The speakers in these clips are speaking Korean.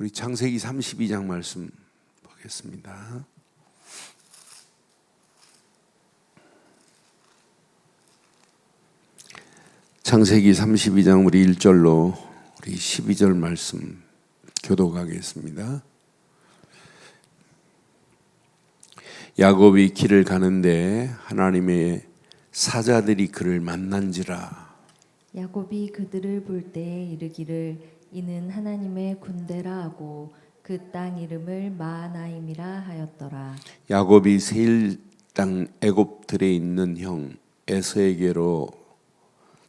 우리 창세기 32장 말씀 보겠습니다. 창세기 32장 우리 1절로 우리 12절 말씀 교독하겠습니다. 야곱이 길을 가는데 하나님의 사자들이 그를 만난지라 야곱이 그들을 볼 때에 이르기를 이는 하나님의 군대라 하고 그 땅 이름을 마하나임이라 하였더라. 야곱이 세일 땅 애굽들에 있는 형 에서에게로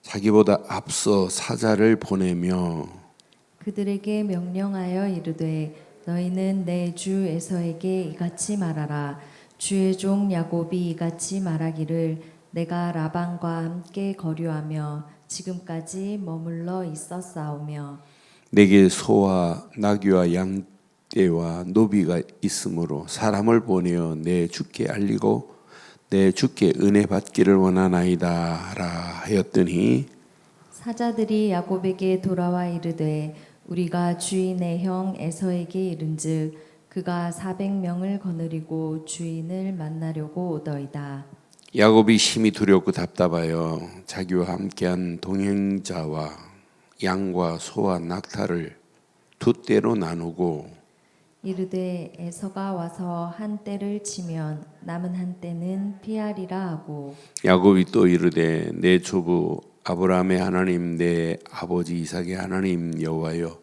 자기보다 앞서 사자를 보내며 그들에게 명령하여 이르되 너희는 내 주 에서에게 이같이 말하라. 주의 종 야곱이 이같이 말하기를 내가 라반과 함께 거류하며 지금까지 머물러 있었사오며 내게 소와 나귀와 양떼와 노비가 있으므로 사람을 보내어 내 주께 알리고 내 주께 은혜 받기를 원하나이다라 하였더니 사자들이 야곱에게 돌아와 이르되 우리가 주인의 형 에서에게 이른즉 그가 사백 명을 거느리고 주인을 만나려고 오더이다. 야곱이 심히 두렵고 답답하여 자기와 함께한 동행자와 양과 소와 낙타를 두 떼로 나누고 이르되 에서가 와서 한 떼를 치면 남은 한 떼는 피하리라 하고 야곱이 또 이르되 내 조부 아브라함의 하나님 내 아버지 이삭의 하나님 여호와여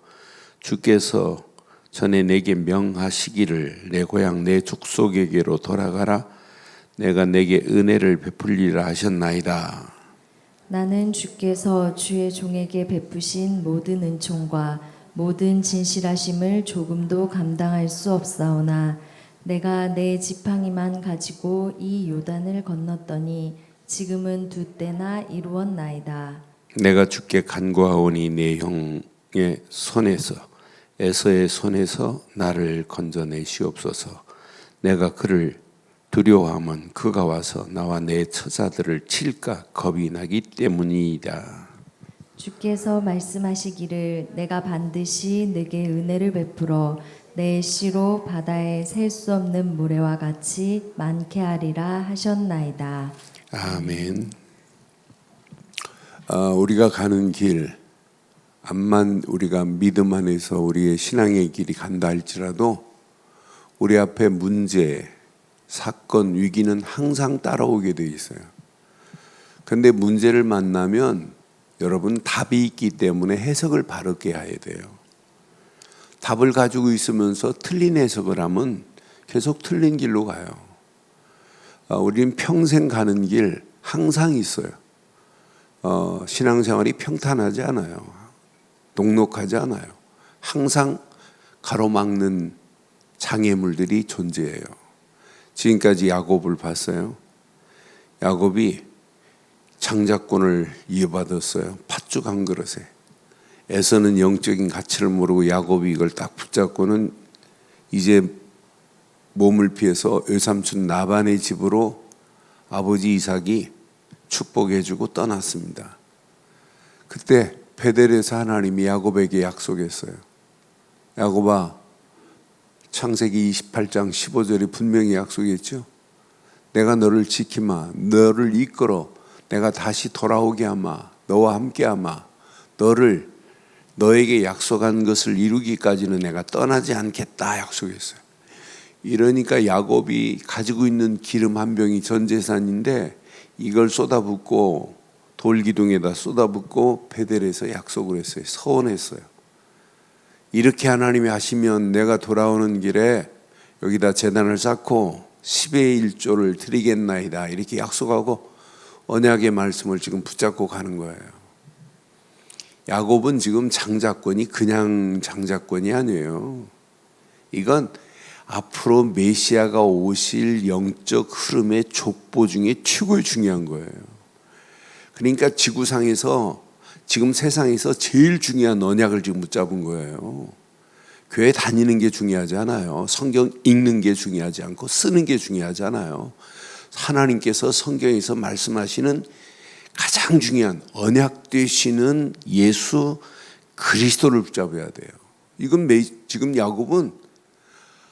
주께서 전에 내게 명하시기를 내 고향 내 족속에게로 돌아가라. 내가 내게 은혜를 베풀리라 하셨나이다 나는 주께서 주의 종에게 베푸신 모든 은총과 모든 진실하심을 조금도 감당할 수 없사오나 내가 내 지팡이만 가지고 이 요단을 건넜더니 지금은 두 때나 이루었나이다. 내가 주께 간구하오니 내 형의 손에서 에서의 손에서 나를 건져내시옵소서 내가 그를 두려워하면 그가 와서 나와 내 처자들을 칠까 겁이 나기 때문이다 주께서 말씀하시기를 내가 반드시 내게 은혜를 베풀어 내 씨로 바다에 셀 수 없는 모래와 같이 많게 하리라 하셨나이다. 아멘. 아, 우리가 가는 길, 암만 우리가 믿음 안에서 우리의 신앙의 길이 간다 할지라도 우리 앞에 문제, 사건, 위기는 항상 따라오게 돼 있어요. 근데 문제를 만나면 여러분 답이 있기 때문에 해석을 바르게 해야 돼요. 답을 가지고 있으면서 틀린 해석을 하면 계속 틀린 길로 가요. 어, 우리는 평생 가는 길 항상 있어요. 어, 신앙생활이 평탄하지 않아요. 녹록하지 않아요. 항상 가로막는 장애물들이 존재해요. 지금까지 야곱을 봤어요. 야곱이 장자권을 이어받았어요. 팥죽 한 그릇에. 에서는 영적인 가치를 모르고 야곱이 이걸 딱 붙잡고는 이제 몸을 피해서 외삼촌 나반의 집으로 아버지 이삭이 축복해주고 떠났습니다. 그때 베델에서 하나님이 야곱에게 약속했어요. 야곱아, 창세기 28장 15절에 분명히 약속했죠. 내가 너를 지키마, 너를 이끌어, 내가 다시 돌아오게 하마, 너와 함께 하마, 너를 너에게 약속한 것을 이루기까지는 내가 떠나지 않겠다 약속했어요. 이러니까 야곱이 가지고 있는 기름 한 병이 전 재산인데 이걸 쏟아붓고 돌기둥에다 쏟아붓고 베델에서 약속을 했어요. 서원했어요. 이렇게 하나님이 하시면 내가 돌아오는 길에 여기다 재단을 쌓고 10의 1조를 드리겠나이다. 이렇게 약속하고 언약의 말씀을 지금 붙잡고 가는 거예요. 야곱은 지금 장자권이 그냥 장자권이 아니에요. 이건 앞으로 메시아가 오실 영적 흐름의 족보 중에 최고의 중요한 거예요. 그러니까 지구상에서 지금 세상에서 제일 중요한 언약을 지금 붙잡은 거예요. 교회 다니는 게 중요하지 않아요. 성경 읽는 게 중요하지 않고 쓰는 게 중요하지 않아요. 하나님께서 성경에서 말씀하시는 가장 중요한 언약 되시는 예수 그리스도를 붙잡아야 돼요. 이건 매, 지금 야곱은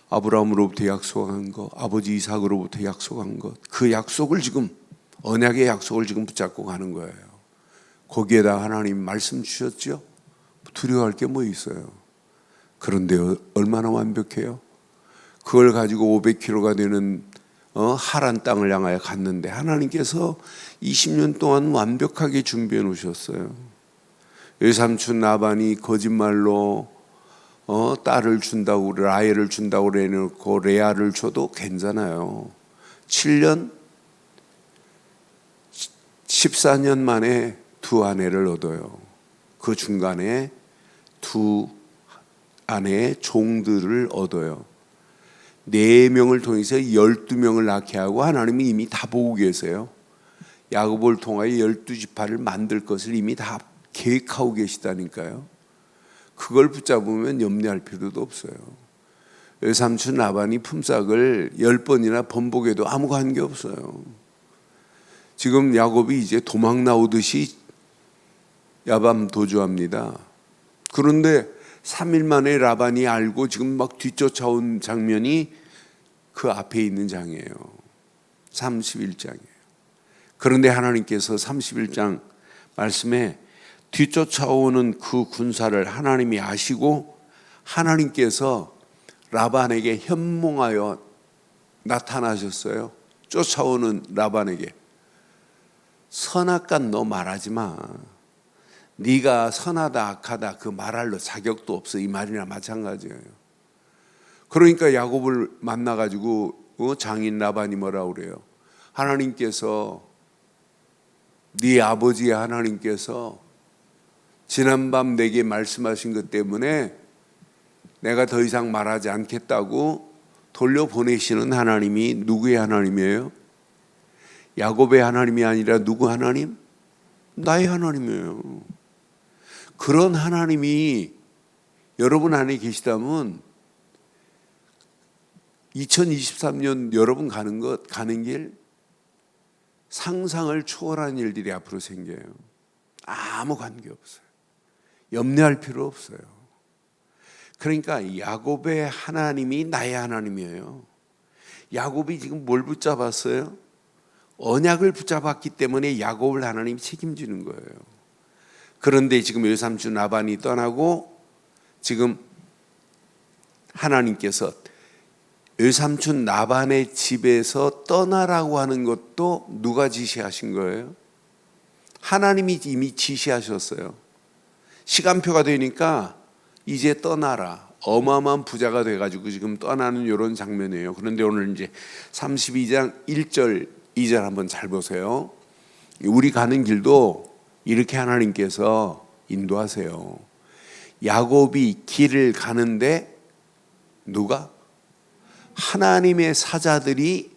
아브라함으로부터 약속한 것, 아버지 이삭으로부터 약속한 것, 그 약속을 지금 언약의 약속을 지금 붙잡고 가는 거예요. 거기에다 하나님 말씀 주셨죠. 두려워할 게 뭐 있어요. 그런데 어- 얼마나 완벽해요. 그걸 가지고 500km가 되는 어, 하란 땅을 향하여 갔는데 하나님께서 20년 동안 완벽하게 준비해 놓으셨어요. 외삼촌 나반이 거짓말로 어, 딸을 준다고 라헬을 준다고 그래놓고 레아를 줘도 괜찮아요. 7년 14년 만에 두 아내를 얻어요. 그 중간에 두 아내의 종들을 얻어요. 네 명을 통해서 열두 명을 낳게 하고 하나님이 이미 다 보고 계세요. 야곱을 통하여 열두 지파를 만들 것을 이미 다 계획하고 계시다니까요. 그걸 붙잡으면 염려할 필요도 없어요. 외삼촌 나반이 품삯을 열 번이나 번복해도 아무 관계 없어요. 지금 야곱이 이제 도망 나오듯이 야밤 도주합니다. 그런데 3일 만에 라반이 알고 지금 막 뒤쫓아온 장면이 그 앞에 있는 장이에요. 31장이에요. 그런데 하나님께서 31장 말씀에 뒤쫓아오는 그 군사를 하나님이 아시고 하나님께서 라반에게 현몽하여 나타나셨어요. 쫓아오는 라반에게 선악간 너 말하지 마. 네가 선하다 악하다 그 말할 로 자격도 없어 이 말이나 마찬가지예요. 그러니까 야곱을 만나 가지고 어, 장인 라반이 뭐라 그래요? 하나님께서 네 아버지의 하나님께서 지난밤 내게 말씀하신 것 때문에 내가 더 이상 말하지 않겠다고 돌려보내시는 하나님이 누구의 하나님이에요? 야곱의 하나님이 아니라 누구 하나님? 나의 하나님이에요. 그런 하나님이 여러분 안에 계시다면 2023년 여러분 가는 것 가는 길 상상을 초월한 일들이 앞으로 생겨요. 아무 관계 없어요. 염려할 필요 없어요. 그러니까 야곱의 하나님이 나의 하나님이에요. 야곱이 지금 뭘 붙잡았어요? 언약을 붙잡았기 때문에 야곱을 하나님이 책임지는 거예요. 그런데 지금 외삼촌 라반이 떠나고 지금 하나님께서 외삼촌 나반의 집에서 떠나라고 하는 것도 누가 지시하신 거예요? 하나님이 이미 지시하셨어요. 시간표가 되니까 이제 떠나라. 어마어마한 부자가 돼가지고 지금 떠나는 이런 장면이에요. 그런데 오늘 이제 32장 1절, 2절 한번 잘 보세요. 우리 가는 길도 이렇게 하나님께서 인도하세요. 야곱이 길을 가는데 누가? 하나님의 사자들이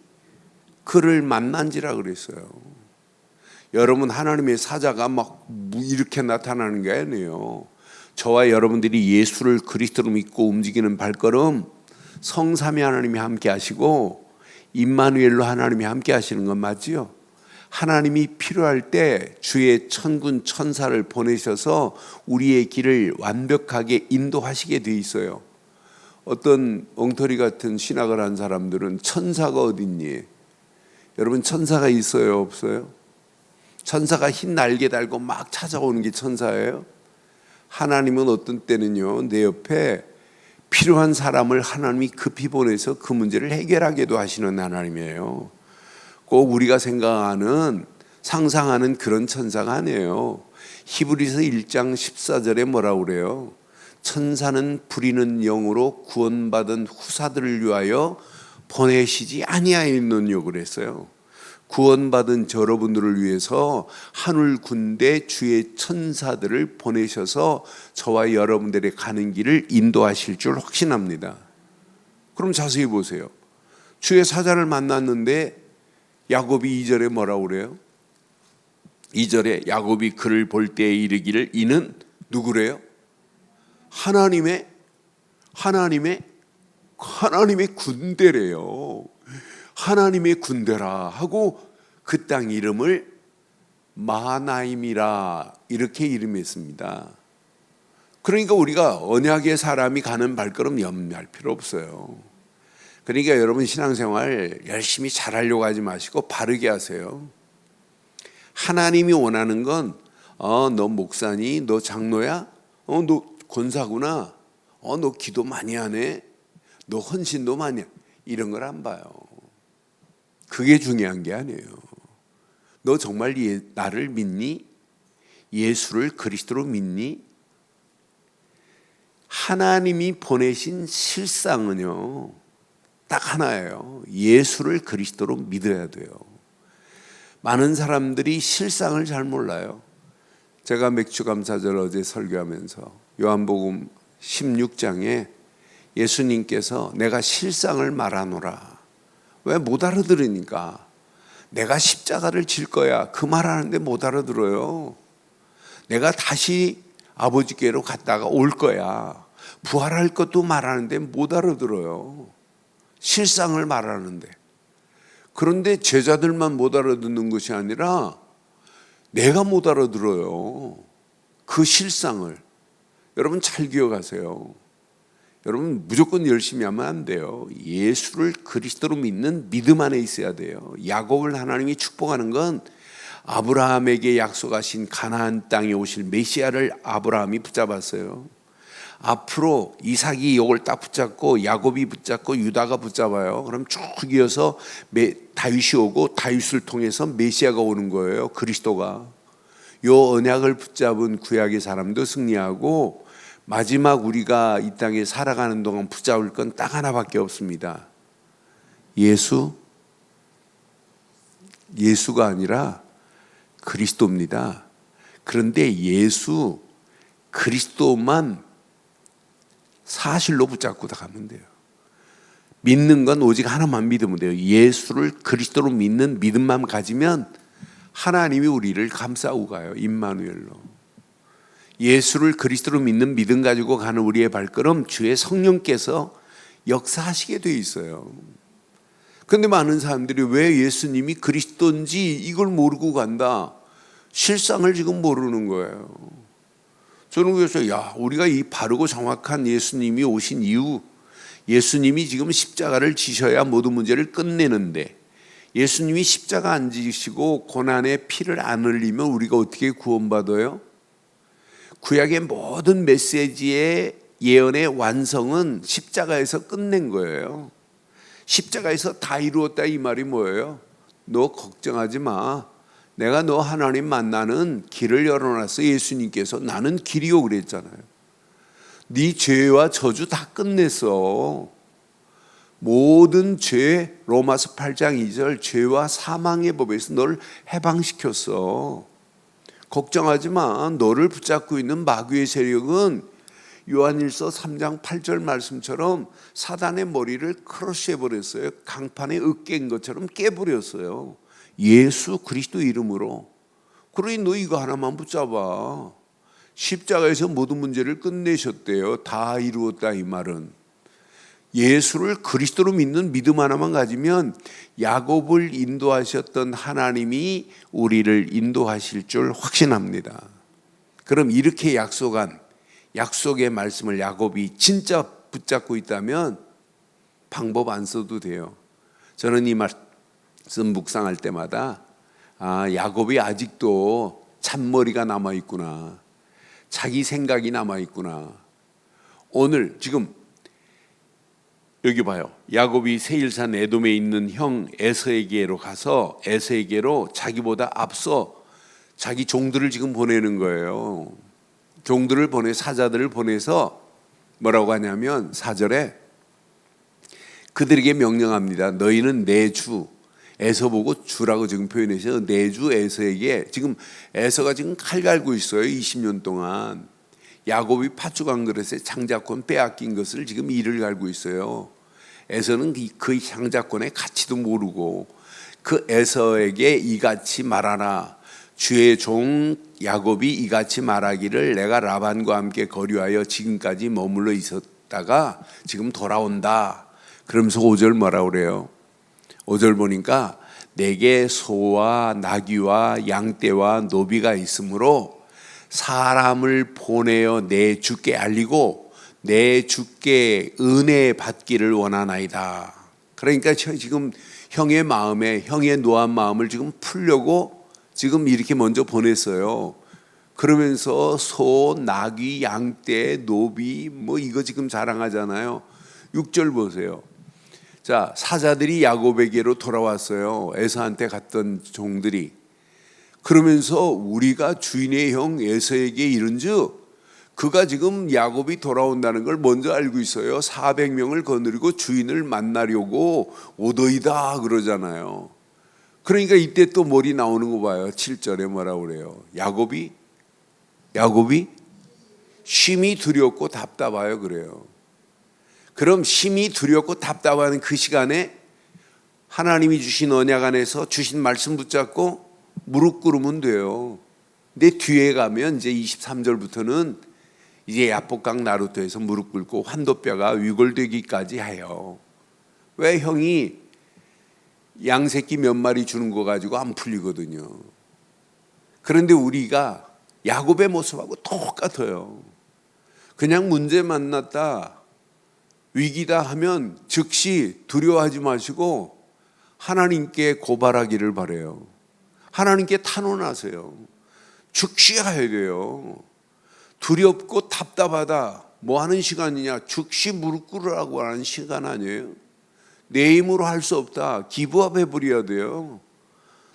그를 만난지라 그랬어요. 여러분 하나님의 사자가 막 이렇게 나타나는 게 아니에요. 저와 여러분들이 예수를 그리스도로 믿고 움직이는 발걸음 성삼위 하나님이 함께 하시고 임마누엘로 하나님이 함께 하시는 건 맞지요? 하나님이 필요할 때 주의 천군 천사를 보내셔서 우리의 길을 완벽하게 인도하시게 돼 있어요. 어떤 엉터리 같은 신학을 한 사람들은 천사가 어딨니? 여러분 천사가 있어요, 없어요? 천사가 흰 날개 달고 막 찾아오는 게 천사예요? 하나님은 어떤 때는요, 내 옆에 필요한 사람을 하나님이 급히 보내서 그 문제를 해결하게도 하시는 하나님이에요. 꼭 우리가 생각하는 상상하는 그런 천사가 아니에요. 히브리서 1장 14절에 뭐라 그래요? 천사는 부리는 영으로 구원받은 후사들을 위하여 보내시지 아니하였느뇨 그랬어요. 구원받은 여러분들을 위해서 하늘 군대 주의 천사들을 보내셔서 저와 여러분들의 가는 길을 인도하실 줄 확신합니다. 그럼 자세히 보세요. 주의 사자를 만났는데 야곱이 2절에 뭐라고 그래요? 2절에 야곱이 그를 볼 때에 이르기를 이는 누구래요? 하나님의 하나님의 하나님의 군대래요. 하나님의 군대라 하고 그 땅 이름을 마하나임이라 이렇게 이름했습니다. 그러니까 우리가 언약의 사람이 가는 발걸음 염려할 필요 없어요. 그러니까 여러분 신앙생활 열심히 잘하려고 하지 마시고 바르게 하세요. 하나님이 원하는 건 어, 너 목사니? 너 장로야? 어, 너 권사구나. 어, 너 기도 많이 하네. 너 헌신도 많이 해. 이런 걸 안 봐요. 그게 중요한 게 아니에요. 너 정말 예, 나를 믿니? 예수를 그리스도로 믿니? 하나님이 보내신 실상은요, 딱 하나예요. 예수를 그리스도로 믿어야 돼요. 많은 사람들이 실상을 잘 몰라요. 제가 맥주 감사절 어제 설교하면서 요한복음 16장에 예수님께서 내가 실상을 말하노라. 왜 못 알아들으니까? 내가 십자가를 질 거야. 그 말하는데 못 알아들어요. 내가 다시 아버지께로 갔다가 올 거야. 부활할 것도 말하는데 못 알아들어요. 실상을 말하는데. 그런데 제자들만 못 알아듣는 것이 아니라 내가 못 알아들어요. 그 실상을. 여러분 잘 기억하세요. 여러분 무조건 열심히 하면 안 돼요. 예수를 그리스도로 믿는 믿음 안에 있어야 돼요. 야곱을 하나님이 축복하는 건 아브라함에게 약속하신 가나안 땅에 오실 메시아를 아브라함이 붙잡았어요. 앞으로 이삭이 이걸 딱 붙잡고 야곱이 붙잡고 유다가 붙잡아요. 그럼 쭉 이어서 메, 다윗이 오고 다윗을 통해서 메시아가 오는 거예요. 그리스도가. 요 언약을 붙잡은 구약의 사람도 승리하고 마지막 우리가 이 땅에 살아가는 동안 붙잡을 건 딱 하나밖에 없습니다. 예수 예수가 아니라 그리스도입니다. 그런데 예수 그리스도만 사실로 붙잡고 다 가면 돼요. 믿는 건 오직 하나만 믿으면 돼요. 예수를 그리스도로 믿는 믿음만 가지면 하나님이 우리를 감싸고 가요. 임마누엘로. 예수를 그리스도로 믿는 믿음 가지고 가는 우리의 발걸음 주의 성령께서 역사하시게 돼 있어요. 근데 많은 사람들이 왜 예수님이 그리스도인지 이걸 모르고 간다. 실상을 지금 모르는 거예요. 저는 그래서 야, 우리가 이 바르고 정확한 예수님이 오신 이유 예수님이 지금 십자가를 지셔야 모든 문제를 끝내는데 예수님이 십자가 안 지시고 고난의 피를 안 흘리면 우리가 어떻게 구원받아요? 구약의 모든 메시지의 예언의 완성은 십자가에서 끝낸 거예요. 십자가에서 다 이루었다 이 말이 뭐예요? 너 걱정하지 마. 내가 너 하나님 만나는 길을 열어놨어. 예수님께서 나는 길이요 그랬잖아요. 네 죄와 저주 다 끝냈어. 모든 죄 로마서 8장 2절 죄와 사망의 법에서 널 해방시켰어. 걱정하지 마. 너를 붙잡고 있는 마귀의 세력은 요한일서 3장 8절 말씀처럼 사단의 머리를 크러쉬해 버렸어요. 강판에 으깬 것처럼 깨버렸어요. 예수 그리스도 이름으로. 그러니 너 이거 하나만 붙잡아. 십자가에서 모든 문제를 끝내셨대요. 다 이루었다 이 말은. 예수를 그리스도로 믿는 믿음 하나만 가지면 야곱을 인도하셨던 하나님이 우리를 인도하실 줄 확신합니다. 그럼 이렇게 약속한 약속의 말씀을 야곱이 진짜 붙잡고 있다면 방법 안 써도 돼요. 저는 이 말 씀 묵상할 때마다 아, 야곱이 아직도 잔머리가 남아 있구나. 자기 생각이 남아 있구나. 오늘 지금 여기 봐요. 야곱이 세일산 에돔에 있는 형 에서에게로 가서 에서에게로 자기보다 앞서 자기 종들을 지금 보내는 거예요. 종들을 보내 사자들을 보내서 뭐라고 하냐면 사절에 그들에게 명령합니다. 너희는 내 주 에서 보고 주라고 지금 표현해서 내주 에서에게 지금 에서가 지금 칼 갈고 있어요. 20년 동안 야곱이 팥죽 한 그릇에 장자권 빼앗긴 것을 지금 이를 갈고 있어요. 에서는 그 장자권의 가치도 모르고 그 에서에게 이같이 말하라. 주의 종 야곱이 이같이 말하기를 내가 라반과 함께 거류하여 지금까지 머물러 있었다가 지금 돌아온다. 그러면서 5절 뭐라 그래요? 5절 보니까 내게 소와 나귀와 양떼와 노비가 있으므로 사람을 보내어 내 주께 알리고 내 주께 은혜 받기를 원하나이다. 그러니까 저 지금 형의 마음에 형의 노한 마음을 지금 풀려고 지금 이렇게 먼저 보냈어요. 그러면서 소, 나귀, 양떼, 노비 뭐 이거 지금 자랑하잖아요. 6절 보세요. 자, 사자들이 야곱에게로 돌아왔어요. 에서한테 갔던 종들이. 그러면서 우리가 주인의 형 에서에게 이른즉 그가 지금 야곱이 돌아온다는 걸 먼저 알고 있어요. 400명을 거느리고 주인을 만나려고 오더이다 그러잖아요. 그러니까 이때 또 머리 나오는 거 봐요. 7절에 뭐라 그래요? 야곱이 야곱이 심히 두렵고 답답하여 그래요. 그럼 심히 두렵고 답답한 그 시간에 하나님이 주신 언약 안에서 주신 말씀 붙잡고 무릎 꿇으면 돼요. 근데 뒤에 가면 이제 23절부터는 이제 야복강 나루토에서 무릎 꿇고 환도뼈가 위골되기까지 해요. 왜 형이 양새끼 몇 마리 주는 거 가지고 안 풀리거든요. 그런데 우리가 야곱의 모습하고 똑같아요. 그냥 문제 만났다, 위기다 하면 즉시 두려워하지 마시고 하나님께 고발하기를 바래요. 하나님께 탄원하세요. 즉시 해야 돼요. 두렵고 답답하다. 뭐 하는 시간이냐? 즉시 무릎 꿇으라고 하는 시간 아니에요. 내 힘으로 할 수 없다. 기부업 해버려야 돼요.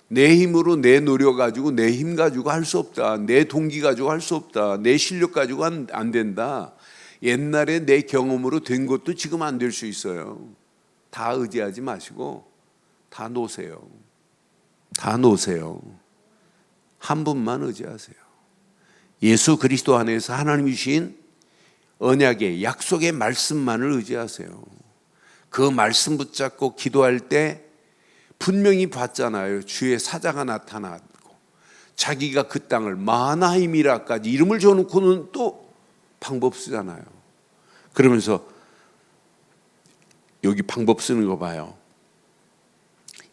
내 힘으로 내 노력 가지고 내 힘 가지고 할 수 없다. 내 동기 가지고 할 수 없다. 내 실력 가지고 안, 안 된다. 옛날에 내 경험으로 된 것도 지금 안 될 수 있어요. 다 의지하지 마시고 다 놓으세요. 다 놓으세요. 한 분만 의지하세요. 예수 그리스도 안에서 하나님이 주신 언약의 약속의 말씀만을 의지하세요. 그 말씀 붙잡고 기도할 때 분명히 봤잖아요. 주의 사자가 나타나고 자기가 그 땅을 마나임이라까지 이름을 줘놓고는 또 방법 쓰잖아요. 그러면서 여기 방법 쓰는 거 봐요.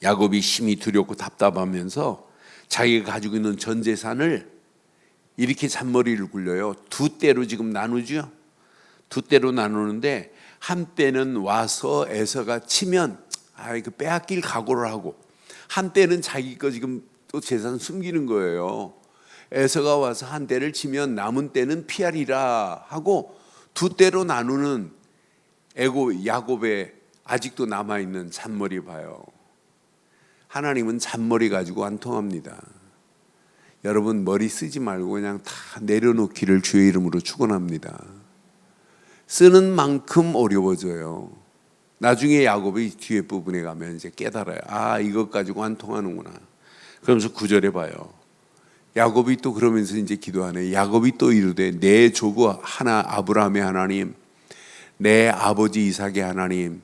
야곱이 심히 두렵고 답답하면서 자기가 가지고 있는 전 재산을 이렇게 잔머리를 굴려요. 두 때로 지금 나누죠. 두 때로 나누는데 한 때는 와서 에서가 치면 아 이거 빼앗길 각오를 하고 한 때는 자기 거 지금 또 재산 숨기는 거예요. 에서가 와서 한 때를 치면 남은 때는 피하리라 하고 두 때로 나누는 에고 야곱의 아직도 남아 있는 잔머리 봐요. 하나님은 잔머리 가지고 안 통합니다. 여러분 머리 쓰지 말고 그냥 다 내려놓기를 주의 이름으로 축원합니다. 쓰는 만큼 어려워져요. 나중에 야곱이 뒤에 부분에 가면 이제 깨달아요. 아, 이것 가지고 안 통하는구나. 그러면서 구절해 봐요. 야곱이 또 그러면서 이제 기도하네. 야곱이 또 이르되 내 조부 하나 아브라함의 하나님, 내 아버지 이삭의 하나님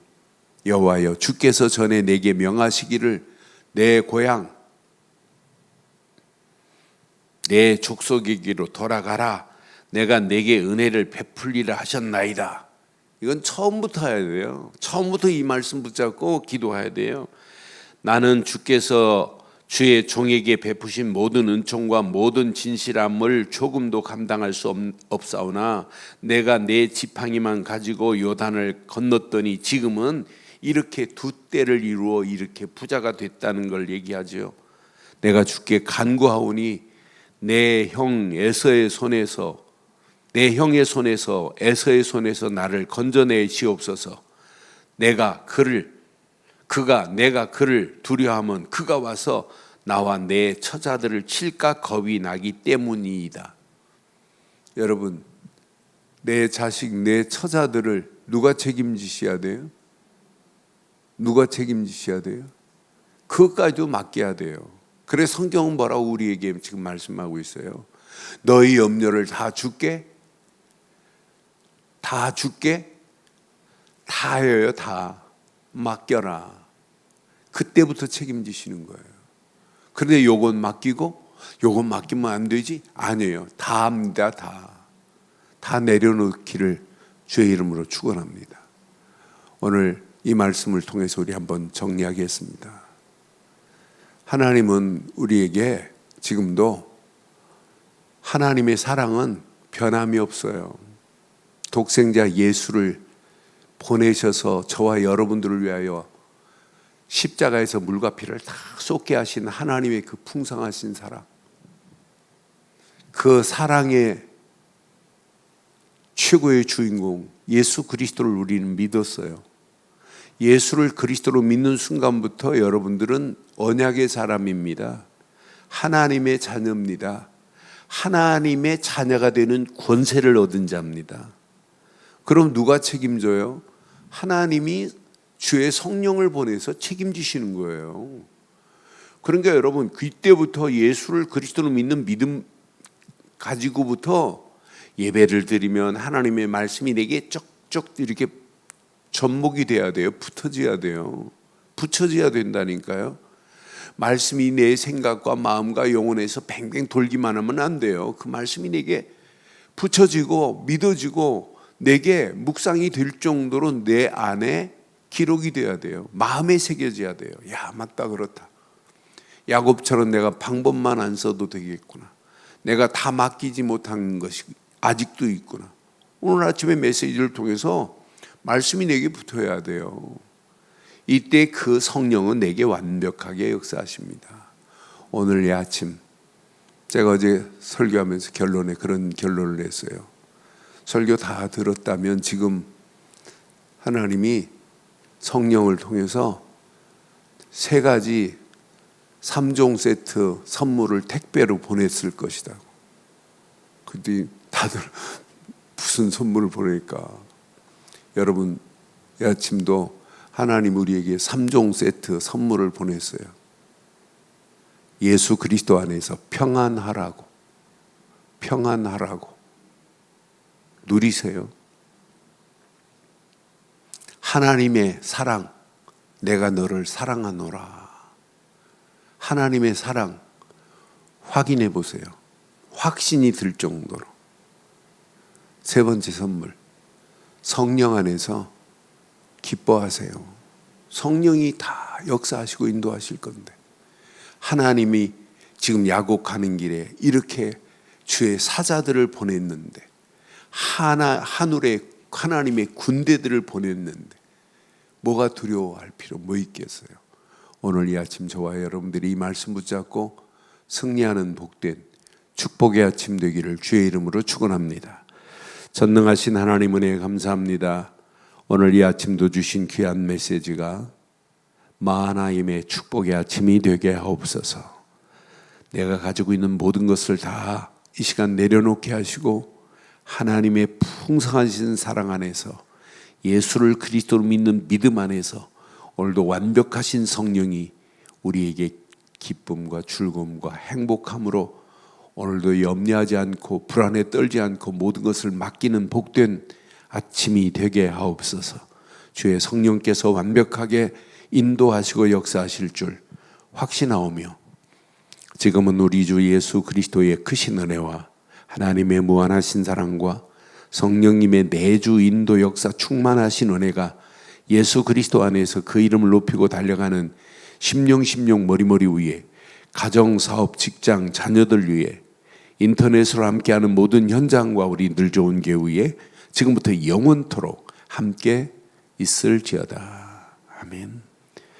여호와여 주께서 전에 내게 명하시기를 내 고향 내 족속에게로 돌아가라. 내가 내게 은혜를 베풀리라 하셨나이다. 이건 처음부터 해야 돼요. 처음부터 이 말씀 붙잡고 기도해야 돼요. 나는 주께서 주의 종에게 베푸신 모든 은총과 모든 진실함을 조금도 감당할 수 없, 없사오나 내가 내 지팡이만 가지고 요단을 건넜더니 지금은 이렇게 두 때를 이루어 이렇게 부자가 됐다는 걸 얘기하죠. 내가 주께 간구하오니 내 형 에서의 손에서 내 형의 손에서 에서의 손에서 나를 건져내 시옵소서. 내가 그를 그가 내가 그를 두려하면 그가 와서 나와 내 처자들을 칠까 겁이 나기 때문이다. 여러분 내 자식 내 처자들을 누가 책임지셔야 돼요? 누가 책임지셔야 돼요? 그것까지도 맡겨야 돼요. 그래 성경은 뭐라고 우리에게 지금 말씀하고 있어요? 너희 염려를 다 줄게. 다 줄게. 다 해요, 다. 맡겨라. 그때부터 책임지시는 거예요. 그런데 요건 맡기고 요건 맡기면 안 되지? 아니에요. 다 합니다, 다. 다 내려놓기를 주의 이름으로 축원합니다. 오늘 이 말씀을 통해서 우리 한번 정리하겠습니다. 하나님은 우리에게 지금도 하나님의 사랑은 변함이 없어요. 독생자 예수를 보내셔서 저와 여러분들을 위하여 십자가에서 물과 피를 다 쏟게 하신 하나님의 그 풍성하신 사랑. 그 사랑의 최고의 주인공 예수 그리스도를 우리는 믿었어요. 예수를 그리스도로 믿는 순간부터 여러분들은 언약의 사람입니다. 하나님의 자녀입니다. 하나님의 자녀가 되는 권세를 얻은 자입니다. 그럼 누가 책임져요? 하나님이 주의 성령을 보내서 책임지시는 거예요. 그러니까 여러분 그때부터 예수를 그리스도로 믿는 믿음 가지고부터 예배를 드리면 하나님의 말씀이 내게 쩍쩍 이렇게 접목이 돼야 돼요. 붙어져야 돼요. 붙여져야 된다니까요. 말씀이 내 생각과 마음과 영혼에서 뱅뱅 돌기만 하면 안 돼요. 그 말씀이 내게 붙여지고 믿어지고 내게 묵상이 될 정도로 내 안에 기록이 돼야 돼요. 마음에 새겨져야 돼요. 야, 맞다 그렇다. 야곱처럼 내가 방법만 안 써도 되겠구나. 내가 다 맡기지 못한 것이 아직도 있구나. 오늘 아침에 메시지를 통해서 말씀이 내게 붙어야 돼요. 이때 그 성령은 내게 완벽하게 역사하십니다. 오늘 이 아침 제가 어제 설교하면서 결론에 그런 결론을 냈어요. 설교 다 들었다면 지금 하나님이 성령을 통해서 세 가지 3종 세트 선물을 택배로 보냈을 것이다. 근데 다들 무슨 선물을 보낼까? 여러분, 이 아침도 하나님 우리에게 3종 세트 선물을 보냈어요. 예수 그리스도 안에서 평안하라고. 평안하라고. 누리세요. 하나님의 사랑, 내가 너를 사랑하노라. 하나님의 사랑 확인해 보세요. 확신이 들 정도로. 세 번째 선물. 성령 안에서 기뻐하세요. 성령이 다 역사하시고 인도하실 건데. 하나님이 지금 야곡하는 길에 이렇게 주의 사자들을 보냈는데 하나 하늘에 하나님의 군대들을 보냈는데 뭐가 두려워할 필요 뭐 있겠어요? 오늘 이 아침 저와 여러분들이 이 말씀 붙잡고 승리하는 복된 축복의 아침 되기를 주의 이름으로 축원합니다. 전능하신 하나님 은혜 감사합니다. 오늘 이 아침도 주신 귀한 메시지가 마하나임의 축복의 아침이 되게 하옵소서. 내가 가지고 있는 모든 것을 다 이 시간 내려놓게 하시고 하나님의 풍성하신 사랑 안에서 예수를 그리스도로 믿는 믿음 안에서 오늘도 완벽하신 성령이 우리에게 기쁨과 즐거움과 행복함으로 오늘도 염려하지 않고 불안에 떨지 않고 모든 것을 맡기는 복된 아침이 되게 하옵소서. 주의 성령께서 완벽하게 인도하시고 역사하실 줄 확신하오며 지금은 우리 주 예수 그리스도의 크신 은혜와 하나님의 무한하신 사랑과 성령님의 내주 인도 역사 충만하신 은혜가 예수 그리스도 안에서 그 이름을 높이고 달려가는 심령 심령 머리머리 위에 가정 사업 직장 자녀들 위해 인터넷으로 함께하는 모든 현장과 우리 늘 좋은 교회에 지금부터 영원토록 함께 있을지어다. 아멘.